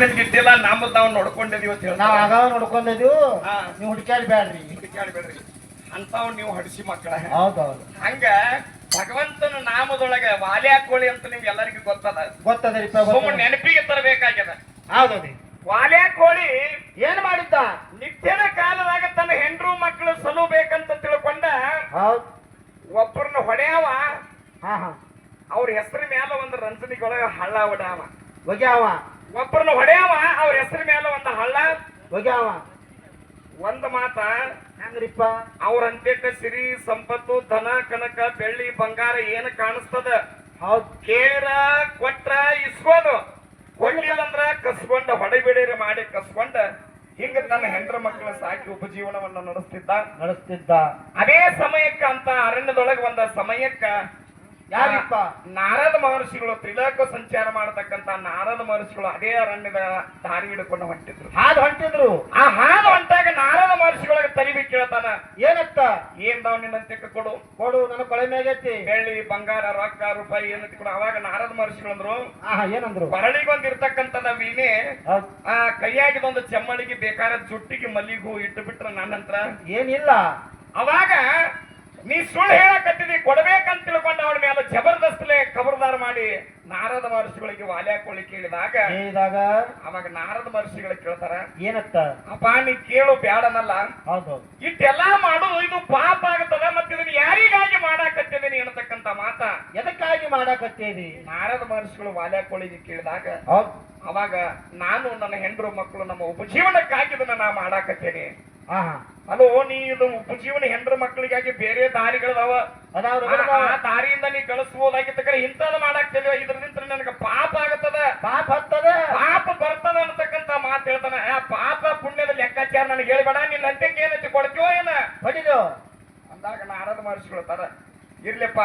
ನಿಮ್ಗಿದ್ದಿಲ್ಲ ನಮ್ಮ ನಾವು ನೋಡ್ಕೊಂಡಿದೀವಿ ಅಂತ ನಾವ್ ನಾವು ಆಗಾವ ನೋಡ್ಕೊಂಡಿದ್ದೀವಿ ಹಾ. ನೀವು ಹುಡುಕ್ಯಾಡಿ ಬ್ಯಾಡ್ರಿ. ಕೇಳಬೇಡ್ರಿ ಅಂತಾವ್ ನೀವು ಹಡಿಸಿ ಮಕ್ಕಳ. ಹೌದೌದು. ಹಂಗ ಭಗವಂತನ ನಾಮದೊಳಗೆ ವಾಲ್ಯಾ ಕೋಳಿ ಅಂತ ನಿಮ್ಗೆ ಎಲ್ಲರಿಗೂ ಗೊತ್ತದ ಗೊತ್ತದ ಸುಮ್ಮನೆ ನೆನಪಿಗೆ ತರಬೇಕಾಗ್ಯದ ಹೌದೌದು ವಾಲ್ಯಾ ಕೋಳಿ ಏನ್ ಮಾಡಿದ್ದ? ನಿತ್ಯದ ಕಾಲದಾಗ ತನ್ನ ಹೆಂಡ್ರು ಮಕ್ಕಳು ಸಲುಬೇಕಂತ ತಿಳ್ಕೊಂಡ ಹೌದ್. ಒಬ್ಬರನ್ನ ಹೊಡೆಯವ. ಹಾ ಹಾ. ಅವ್ರ ಹೆಸರು ಮ್ಯಾಲ ಒಂದು ರಂಜನಿಗೊಳಗ ಹಳ್ಳ ಹೊಡ್ಯಾವ ಒಗ್ಯಾವ. ಒಬ್ಬರನ್ನ ಹೊಡೆಯವ ಅವ್ರ ಹೆಸರ ಮೇಲೆ ಒಂದು ಹಳ್ಳ. ಒಗ್ಯಾವ ಒಂದ್ ಮಾತ ಹೆಂಗ್ರಿಪ್ಪ? ಅವ್ರ ಅಂತ್ಯಕ್ಕ ಸಿರಿ ಸಂಪತ್ತು ಧನ ಕನಕ ಬೆಳ್ಳಿ ಬಂಗಾರ ಏನ್ ಕಾಣಿಸ್ತದ? ಕೇರ ಕೊಟ್ರ ಇಸ್ಕೋದು. ಕೊಡ್ಲಿಲ್ಲ ಅಂದ್ರ ಕಸ್ಕೊಂಡ ಹೊಡೆಬಿಡೇರಿ ಮಾಡಿ ಕಸ್ಕೊಂಡ. ಹಿಂಗ ತನ್ನ ಹೆಂಡ್ರ ಮಕ್ಕಳ ಸಾಕಿ ಉಪಜೀವನವನ್ನು ನಡೆಸ್ತಿದ್ದ. ನಡೆಸ್ತಿದ್ದ. ಅದೇ ಸಮಯಕ್ಕ ಅಂತ ಅರಣ್ಯದೊಳಗೆ ಒಂದ ಸಮಯಕ್ಕ ಯಾರಿಪ್ಪ? ನಾರದ ಮಹರ್ಷಿಗಳು ತ್ರಿಲೋಕ ಸಂಚಾರ ಮಾಡತಕ್ಕಂತ ನಾರದ ಮಹರ್ಷಿಗಳು ಅದೇ ಅರಣ್ಯದ ದಾರಿ ಹಿಡ್ಕೊಂಡು ಹೊಂಟಿದ್ರು. ಹಾದು ಹೊಂಟಿದ್ರು? ಆ ಹಾದು ಹೊಂಟಾಗ ನಾರದ ಮಹರ್ಷಿಗಳಿಗೆ ತಲಿಬಿ ಕೇಳ್ತಾನ ಏನತ್ತ? ಏನ್ ನಿನ್ನ ತಕ್ಕ ಕೊಡು. ಕೊಡು ನನ್ನ ಕೊಳೆ ಮ್ಯಾಗೈತಿ ಬೆಳ್ಳಿ ಬಂಗಾರ ರೊಕ್ಕ ರೂಪಾಯಿ ಏನಂತ ಕೊಡು. ಅವಾಗ ನಾರದ ಮಹರ್ಷಿಗಳು ಅಂದ್ರು ಆಹಾ ಏನಂದ್ರು? ಬರಳಿಗೊಂದಿರ್ತಕ್ಕಂಥದ ವೀಣೆ ಆ ಕೈಯಾಗಿದೊಂದು ಚಮ್ಮಳಿಗೆ ಬೇಕಾದ ಜುಟ್ಟಿಗೆ ಮಲ್ಲಿಗೆ ಹೂ ಇಟ್ಟು ಬಿಟ್ರ ನನ್ನಂತ್ರ. ಏನಿಲ್ಲ. ಅವಾಗ ನೀ ಸುಳ್ಳು ಹೇಳಕತ್ತಿದಿ ಕೊಡ್ಬೇಕಂತ ತಿಳ್ಕೊಂಡ ಅವಳ ಮೇಲೆ ಜಬರ್ದಸ್ತ್ಲೆ ಖಬರ್ದಾರ್ ಮಾಡಿ ನಾರದ ಮಹರ್ಷಿಗಳಿಗೆ ವಾಲ್ಯಾಕೊಳ್ಳಿ ಕೇಳಿದಾಗ ಹೇಳಿದಾಗ ಅವಾಗ ನಾರದ ಮಹರ್ಷಿಗಳು ಕೇಳ್ತಾರ ಏನತ್ತ? ಅಪ್ಪ ನೀ ಕೇಳು ಬ್ಯಾಡನಲ್ಲ. ಹೌದು. ಇಷ್ಟೆಲ್ಲಾ ಮಾಡೋದು ಇದು ಪಾಪ ಆಗತ್ತದ ಮತ್ತೆ ಇದನ್ನ ಯಾರಿಗಾಗಿ ಮಾಡಾಕತ್ತಿದ್ದೀನಿ ಅನ್ನತಕ್ಕಂತ ಮಾತ. ಎದಕ್ಕಾಗಿ ಮಾಡಾಕತ್ತೀರಿ? ನಾರದ ಮಹರ್ಷಿಗಳು ವಾಲ್ಯಾಕೊಳ್ಳಿಗೆ ಕೇಳಿದಾಗ ಹೌದ್. ಅವಾಗ ನಾನು ನನ್ನ ಹೆಂಡರು ಮಕ್ಕಳು ನಮ್ಮ ಉಪಜೀವನಕ್ಕಾಗಿ ಇದನ್ನ ನಾ ಮಾಡಾಕತ್ತೇನೆ. ಆಹಾ. ಅದು ನೀ ಇದು ಉಪಜೀವನ ಹೆಂಡ್ರ ಮಕ್ಕಳಿಗಾಗಿ ಬೇರೆ ದಾರಿಗಳದಾವ. ಅದಾವ್ರು ಆ- ದಾರಿಯಿಂದ ನೀ ಕಳಿಸ್ಬೋದಾಗಿತ್ತ ಕರೆ ಇಂಥದ್ದು ಮಾಡಾಕ್ತಿದ್ವಿ. ಇದ್ರದಿಂದ ನನಗೆ ಪಾಪ ಆಗತ್ತದ. ಪಾಪ ಹತ್ತದ ಪಾಪ ಬರ್ತದ ಅನ್ನತಕ್ಕಂತ ಮಾತು ಹೇಳ್ತಾನ. ಆ ಪಾಪ ಪುಣ್ಯದ ಲೆಕ್ಕಾಚಾರ ನನಗೆ ಹೇಳ್ಬೇಡ. ನಿನ್ನ ಅಂತ್ಯಕ್ಕೆ ಏನಂತ ಕೊಡ್ತೀವೋ ಏನ? ಹೊಡಿದು. ಅಂದಾಗ ನಾರದ ಮಾಡಿಸ್ಕೊಳ್ತಾರ ಇರ್ಲಿಪ್ಪ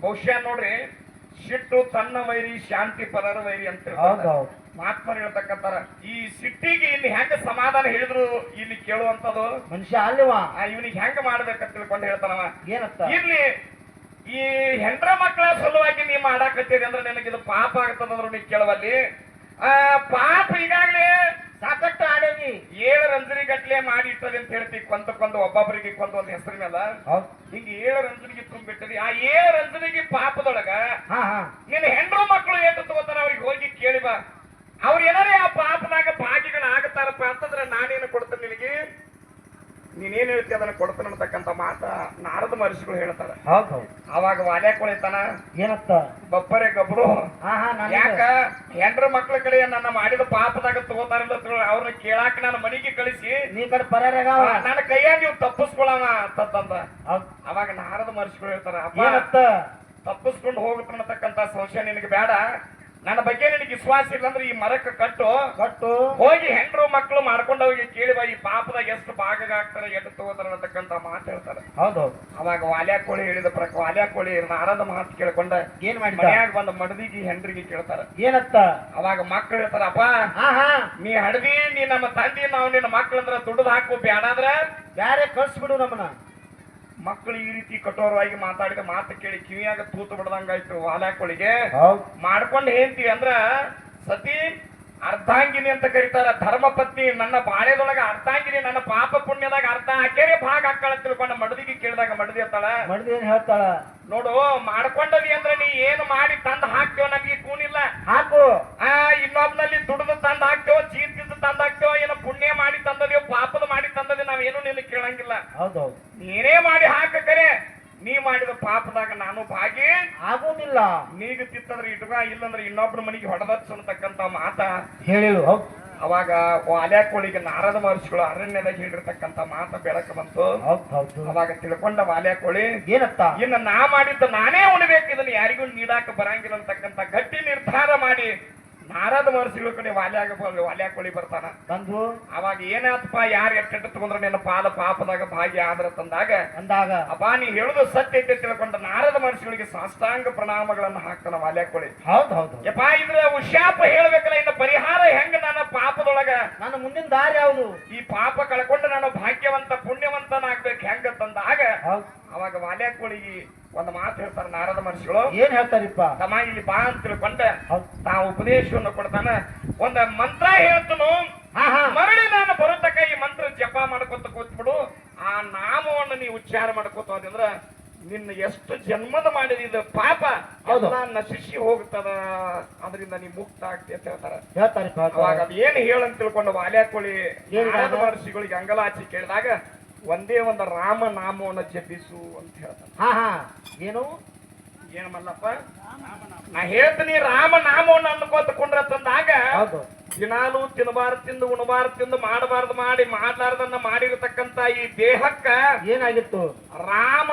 ಬಹುಶಃ ನೋಡ್ರಿ ಸಿಟ್ಟು ತನ್ನ ವೈರಿ ಶಾಂತಿ ಪರರ ವೈರಿ ಅಂತ ಮಹಾತ್ಮರು ಹೇಳ್ತಕ್ಕಂತಾರ ಈ ಸಿಟ್ಟಿಗೆ ಇಲ್ಲಿ ಹೆಂಗ ಸಮಾಧಾನ ಹೇಳಿದ್ರು ಇಲ್ಲಿ ಕೇಳುವಂತದ್ದು ಮನುಷ್ಯ ಅಲ್ಲಿವ. ಇವನಿಗೆ ಹೆಂಗ ಮಾಡ್ಬೇಕಂತ ತಿಳ್ಕೊಂಡು ಹೇಳ್ತಾನವ ಏನಂತ ಇಲ್ಲಿ ಈ ಹೆಂಡ್ರ ಮಕ್ಕಳ ಸಲುವಾಗಿ ನೀ ಮಾಡಾಕತ್ತೀರಿ ಅಂದ್ರೆ ನಿನಗಿದು ಪಾಪ ಆಗ್ತದಂದ್ರು ನೀ ಕೇಳುವಲ್ಲಿ. ಆ ಪಾಪ ಈಗಾಗಲೇ ಸಾಕಷ್ಟು ಆಡೇವಿ. ಏಳು ರಂಜನಿ ಗಟ್ಲೆ ಮಾಡಿ ಇಟ್ಟದೆ ಅಂತ ಹೇಳ್ತಿ ಕೊಂತ ಕೊಂದು ಒಬ್ಬೊಬ್ಬರಿಗೆ ಕೊಂದು ಒಂದು ಹೆಸರು ಮೇಲೆ ಹೌದ್. ಹಿಂಗ ಏಳು ರಂಜನಿಗೆ ತುಂಬಿಟ್ಟದಿ. ಆ ಏಳು ರಂಜನಿಗೆ ಪಾಪದೊಳಗ ಹಾ ಹಾ. ನಿನ್ನ ಹೆಂಡ್ರು ಮಕ್ಕಳು ಏನು ತಗೋತಾರ ಅವ್ರಿಗೆ ಹೋಗಿ ಕೇಳಿ ಬಾ. ಅವ್ರು ಏನಾರೇ ಆ ಪಾಪದಾಗ ಭಾಗಿಗಳು ಆಗತ್ತಾರಪ್ಪ ಅಂತಂದ್ರೆ ನಾನೇನು ಕೊಡ್ತೇನೆ ನಿನಗೆ? ನೀನೇನ್ ಹೇಳ್ತಿ ಅದನ್ನ ಕೊಡ್ತಾನ ಅನ್ನತಕ್ಕಂತ ಮಾತ ನಾರದ ಮಹರ್ಷಿಗಳು ಹೇಳ್ತಾರ. ಅವಾಗ ವಾಲ್ಯ ಕೊಳಿತಾನ ಏನತ್ತ? ಬಪ್ಪರೆ ಗಬ್ರು ಹಾ ಹಾ ನಾನು ಯಾಕ? ಹೆಂಡ್ರ ಮಕ್ಳ ಕಡೆ ನನ್ನ ಮಾಡಿದ ಪಾಪದಾಗ ತಗೋತಾರಿಲ್ಲ ಅವ್ರನ್ನ ಕೇಳಾಕ ನನ್ನ ಮನೆಗೆ ಕಳಿಸಿ ನೀ ಕಡೆ ಪರಾರಾಗ ನನ್ನ ಕೈಯಾಗ ನೀವು ತಪ್ಪಿಸ್ಕೊಳವ ಅಂತಂದ ಅವಾಗ ನಾರದ ಮಹರ್ಷಿಗಳು ಹೇಳ್ತಾರ ತಪ್ಪಿಸ್ಕೊಂಡು ಹೋಗುತ್ತನ್ನತಕ್ಕಂತ ಸಂಶಯ ನಿನಗೆ ಬೇಡ. ನನ್ನ ಬಗ್ಗೆ ನಿನಗೆ ವಿಶ್ವಾಸ ಇಲ್ಲ ಅಂದ್ರೆ ಈ ಮರಕ್ಕೆ ಕಟ್ಟು. ಕಟ್ಟು. ಹೋಗಿ ಹೆಂಡ್ರು ಮಕ್ಕಳು ಮಾಡ್ಕೊಂಡು ಹೋಗಿ ಕೇಳಿ ಬಾ ಈ ಪಾಪದಾಗ ಎಷ್ಟು ಭಾಗ ಆಗ್ತಾರೆ ಎಷ್ಟು ತಗೋತಾರ ಅನ್ನತಕ್ಕಂತ ಮಾತು ಹೇಳ್ತಾರೆ. ಹೌದು. ಅವಾಗ ವಾಲ್ಯಾ ಕೋಳಿ ಹೇಳಿದ ಪ್ರಕ ವಾಲ್ಯಾ ಕೋಳಿ ನಾರದ ಮಾತು ಕೇಳ್ಕೊಂಡ. ಏನ್ ಮಾಡಿ ಮನ್ಯಾಗ ಬಂದ ಮಡದಿಗೆ ಹೆಂಡ್ರಿಗೆ ಕೇಳ್ತಾರ. ಏನತ್ತ? ಅವಾಗ ಮಕ್ಳು ಹೇಳ್ತಾರ ಅಪ್ಪ ಹಾ ಹಾ. ನೀ ಹಡದಿ ನೀ ನಮ್ಮ ತಂದಿ ನಾವು ನಿನ್ನ ಮಕ್ಕಳಂದ್ರ ದುಡ್ಡು ಹಾಕು ಬ್ಯಾಡಾದ್ರ? ಬ್ಯಾರೆ ಕಳ್ಸ್ಬಿಡು ನಮ್ಮನ್ನ. ಮಕ್ಕಳು ಈ ರೀತಿ ಕಠೋರವಾಗಿ ಮಾತಾಡಿದ ಮಾತು ಕೇಳಿ ಕಿವಿಯಾಗ ತೂತು ಬಿಡದಂಗಾಯ್ತು ವಾಲ್ಯಾ ಕೋಳಿಗೆ ಹೌದ್. ಮಾಡ್ಕೊಂಡು ಹೇಳ್ತೀವಿ ಅಂದ್ರ ಸತಿ ಅರ್ಧಾಂಗಿನಿ ಅಂತ ಕರೀತಾರ. ಧರ್ಮಪತ್ನಿ ನನ್ನ ಬಾಳೆದೊಳಗ ಅರ್ಧಾಂಗಿನಿ ನನ್ನ ಪಾಪ ಪುಣ್ಯದಾಗ ಅರ್ಧ ಹಾಕೇರಿ ಭಾಗ ಹಾಕಳ ತಿಳ್ಕೊಂಡ ಮಡದಿಗೆ ಕೇಳಿದಾಗ ಮಡದಿ ಅತ್ತಾಳ ಮಡದಿ ಏನ್ ಹೇಳ್ತಾಳ? ನೋಡು ಮಾಡ್ಕೊಂಡದಿ ಅಂದ್ರೆ ನೀ ಏನು ಮಾಡಿ ತಂದ್ ಹಾಕ್ತೇವ ನಮ್ಗೆ ಕೂನಿಲ್ಲ. ಹಾಕು. ಆ ಇನ್ನೊಬ್ನಲ್ಲಿ ದುಡ್ದು ತಂದ್ ಹಾಕ್ತೇವ ಜೀತಿದ್ದು ತಂದ್ ಹಾಕ್ತೇವ ಏನ ಪುಣ್ಯ ಮಾಡಿ ತಂದದೇವ್ ಪಾಪದ ಮಾಡಿ ತಂದದಿ ನಾವೇನು ನಿನ್ನ ಕೇಳಂಗಿಲ್ಲ. ಹೌದೌದು. ನೀನೇ ಮಾಡಿ ಹಾಕ ಕರೆ. ನೀ ಮಾಡಿದ ಪಾಪದಾಗ ನಾನು ಭಾಗಿ ಆಗೋದಿಲ್ಲ ನೀಗ ತಿತ್ತಂದ್ರೆ ಇಟ್ಕ ಇಲ್ಲಂದ್ರೆ ಇನ್ನೊಬ್ರ ಮನೆಗೆ ಹೊಡೆದಚ್ಚು ಅನ್ನತಕ್ಕಂತ ಮಾತ. ಹೇಳಿದ್ರು ಅವಾಗ ವಾಲ್ಯಾ ಕೋಳಿಗೆ ನಾರದ ಮಹರ್ಷಿಗಳು ಅರಣ್ಯದಾಗ ಹೇಳಿರ್ತಕ್ಕಂತ ಮಾತ ಬೆಳಕ ಬಂತು. ಅವಾಗ ತಿಳ್ಕೊಂಡ ವಾಲ್ಯಾ ಕೋಳಿ ಏನತ್ತ? ಇನ್ನು ನಾ ಮಾಡಿದ್ದು ನಾನೇ ಉಣ್ಬೇಕು ಇದನ್ನ ಯಾರಿಗೂ ನೀಡಾಕ ಬರಂಗಿಲ್ಲ ಅಂತಕ್ಕಂತ ಗಟ್ಟಿ ನಿರ್ಧಾರ ಮಾಡಿ ನಾರದ ಮಹರ್ಷಿಗಳ ಕಡೆ ವಾಲ್ಯಾಗ ವಾಲ್ಯಾಗ ಕೊಳಿ ಬರ್ತಾನ. ಬಂದು ಅವಾಗ ಏನಾತಪ್ಪ ಯಾರು ಎಟ್ಟ ತಗೊಂಡ್ರೆ ನಿನ್ನ ಪಾಲ ಪಾಪದಾಗ ಭಾಗ್ಯ ಆದ್ರ ತಂದಾಗ ಅಂದಾಗ ಅಪ್ಪ ನೀ ಹೇಳುದು ಸತ್ಯ ಐತೆ ತಿಳ್ಕೊಂಡ ನಾರದ ಮಹರ್ಷಿಗಳಿಗೆ ಸಾಷ್ಟಾಂಗ ಪ್ರಣಾಮಗಳನ್ನ ಹಾಕ್ತಾನ ವಾಲ್ಯಾಗ ಕೊಳಿ ಹೌದ್ ಹೌದು ಯಪ್ಪ ಇದ್ರ ಉಶಾಪ ಹೇಳ್ಬೇಕಲ್ಲ ಇನ್ನ ಪರಿಹಾರ ಹೆಂಗ ನನ್ನ ಪಾಪದೊಳಗ? ನನ್ನ ಮುಂದಿನ ದಾರಿ ಯಾವುದು? ಈ ಪಾಪ ಕಳ್ಕೊಂಡು ನಾನು ಭಾಗ್ಯವಂತ ಪುಣ್ಯವಂತನಾಗ್ಬೇಕು ಹೆಂಗ ತಂದಾಗ ಹೌದ್ ಕೋಳಿಗೆ ಒಂದು ಮಾತು ಹೇಳ್ತಾರ ನಾರದ ಮನುಷ್ಯಗಳು ಏನ್ ಹೇಳ್ತಾರಿಪ್ಪ? ತಮ್ಮ ಇಲ್ಲಿ ಬಾ ಅಂತ ತಿಳ್ಕೊಂಡ. ತಾ ತಾವು ಉಪದೇಶವನ್ನು ಕೊಡ್ತಾನ. ಒಂದ ಮಂತ್ರ ಹೇಳ್ತನು. ಹಾ ಹಾ. ಮರಳಿ ನಾನು ಬರುತ್ತಕ ಈ ಮಂತ್ರ ಜಪ ಮಾಡ್ಕೊತ ಕೂತ್ಬಿಡು. ಆ ನಾಮವನ್ನು ನೀವು ಉಚ್ಚಾರ ಮಾಡ್ಕೊತ ಹೋದಂದ್ರ ನಿನ್ನ ಎಷ್ಟು ಜನ್ಮದ ಮಾಡಿದ ಪಾಪ. ನಶಿಸಿ ಹೋಗ್ತದ. ಅದರಿಂದ ನೀ ಮುಕ್ತ ಆಗ್ತಿ ಅಂತ ಹೇಳ್ತಾರ. ಹೇಳ್ತಾರೆ ಅವಾಗ ಅದ್ ಏನ್ ಹೇಳಂತ ತಿಳ್ಕೊಂಡು ವಾಲ್ಯಾಕೋಳಿ ಏನ್ ನಾರದ ಹೇಳ? ಮಹರ್ಷಿಗಳಿಗೆ ಅಂಗಲಾಚಿ ಕೇಳಿದಾಗ ಒಂದೇ ಒಂದು ರಾಮ ನಾಮವನ್ನು ಜಪಿಸು ಅಂತ ಹೇಳ್ತಾನೆ. ಹಾ ಹಾ. ಏನು? ಏನ್ ಮಲ್ಲಪ್ಪ ನಾ ಹೇಳ್ತೀನಿ ರಾಮ ನಾಮವನ್ನು ಅನ್ಕೋತ ಕುಂಡ್ರತಂದಾಗ ಹೌದು. ದಿನಾಲು ತಿನ್ನಬಾರ್ದು ತಿಂದು ಉಣಬಾರ್ದು ತಿಂದು ಮಾಡಬಾರ್ದು ಮಾಡಿ ಮಾಡ್ಲಾರ್ದನ್ನ ಮಾಡಿರತಕ್ಕಂತ ಈ ದೇಹಕ್ಕ ಏನಾಗಿತ್ತು? ರಾಮ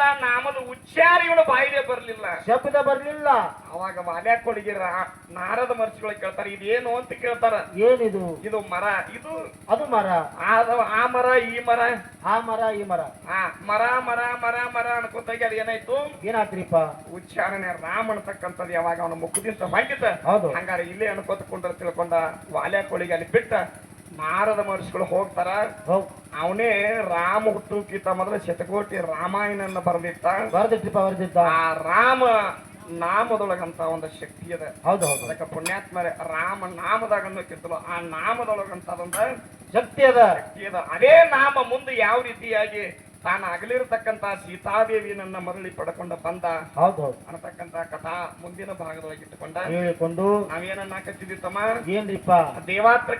ಅನ್ನತಕ್ಕಂತ ನಾಮದ ಉಚ್ಚಾರ ಇವನು ಬಾಯಿಗೆ ಬರ್ಲಿಲ್ಲ. ಶಬ್ದ ಬರ್ಲಿಲ್ಲ. ಅವಾಗ ಮಾಲ್ಯಾಕೊಳಗಿರ ನಾರದ ಮರ್ಸಿಗಳು ಕೇಳ್ತಾರೆ ಇದೇನು? ಅಂತ ಕೇಳ್ತಾರ. ಏನಿದು? ಇದು ಮರ. ಇದು ಅದು ಮರ. ಆ- ಮರ ಈ ಮರ. ಆ ಮರ ಈ ಮರ. ಆ ಮರ ಮರ ಮರ ಮರ ಅನ್ಕೋತಾಗ ಅದು ಏನಾಯ್ತು? ಏನಾತ್ರಿಪ್ಪ ಉಚ್ಚಾರಣೆ ರಾಮ ಅನ್ತಕ್ಕಂಥದ್ದು ಯಾವಾಗ ಅವನ ಮುಖದಿಂದ ಬಂದಿತ್ತ. ಹೌದು. ಹಂಗಾರೆ ಇಲ್ಲೇ ಅನ್ಕೋತಕೊಂಡ್ರ ತಿಳ್ಕೊಂಡ ವಾಲ್ಯಾಕೋಳಿಗೆ ಅಲ್ಲಿ ಬಿಟ್ಟ ನಾರದ ಮಹರ್ಷಿಗಳು ಹೋಗ್ತಾರ. ಹೋಗ್ ಅವನೇ ರಾಮ ಹುಟ್ಟುಕಿತ ಮೊದಲು ಶತಕೋಟಿ ರಾಮಾಯಣ ಬರೆದಿತ್ತ ಬರ್ದಿಟ್ಟಿಪ್ಪ ಬರ್ದಿದ್ದ. ಆ ರಾಮ ನಾಮದೊಳಗಂತ ಒಂದು ಶಕ್ತಿ ಅದ ಹೌದು ಹೌದು. ಅದಕ್ಕೆ ಪುಣ್ಯಾತ್ಮರೆ ರಾಮ ನಾಮದಾಗ ಅನ್ನೋಕ್ಕಿಂತಲೂ ಆ ನಾಮದೊಳಗಂತ ಅದೊಂದ ಶಕ್ತಿ ಅದ. ಶಕ್ತಿ ಅದ. ಅದೇ ನಾಮ ಮುಂದೆ ಯಾವ ರೀತಿಯಾಗಿ ತಾನು ಅಗಲಿರತಕ್ಕಂತ ಸೀತಾದೇವಿಯನ್ನ ಮರಳಿ ಪಡ್ಕೊಂಡ ಬಂದ ಹೌದು ಹೌದು. ಅನ್ನತಕ್ಕಂತ ಕಥಾ ಮುಂದಿನ ಭಾಗದೊಳಗೆ ಇಟ್ಟುಕೊಂಡ. ಹೇಳಿಕೊಂಡು ನಾವೇನನ್ನ ಕಚ್ಚಿದ್ವಿ ತಮ್ಮ ಏನ್ರಿಪ್ಪ ದೇವಾತ್ರ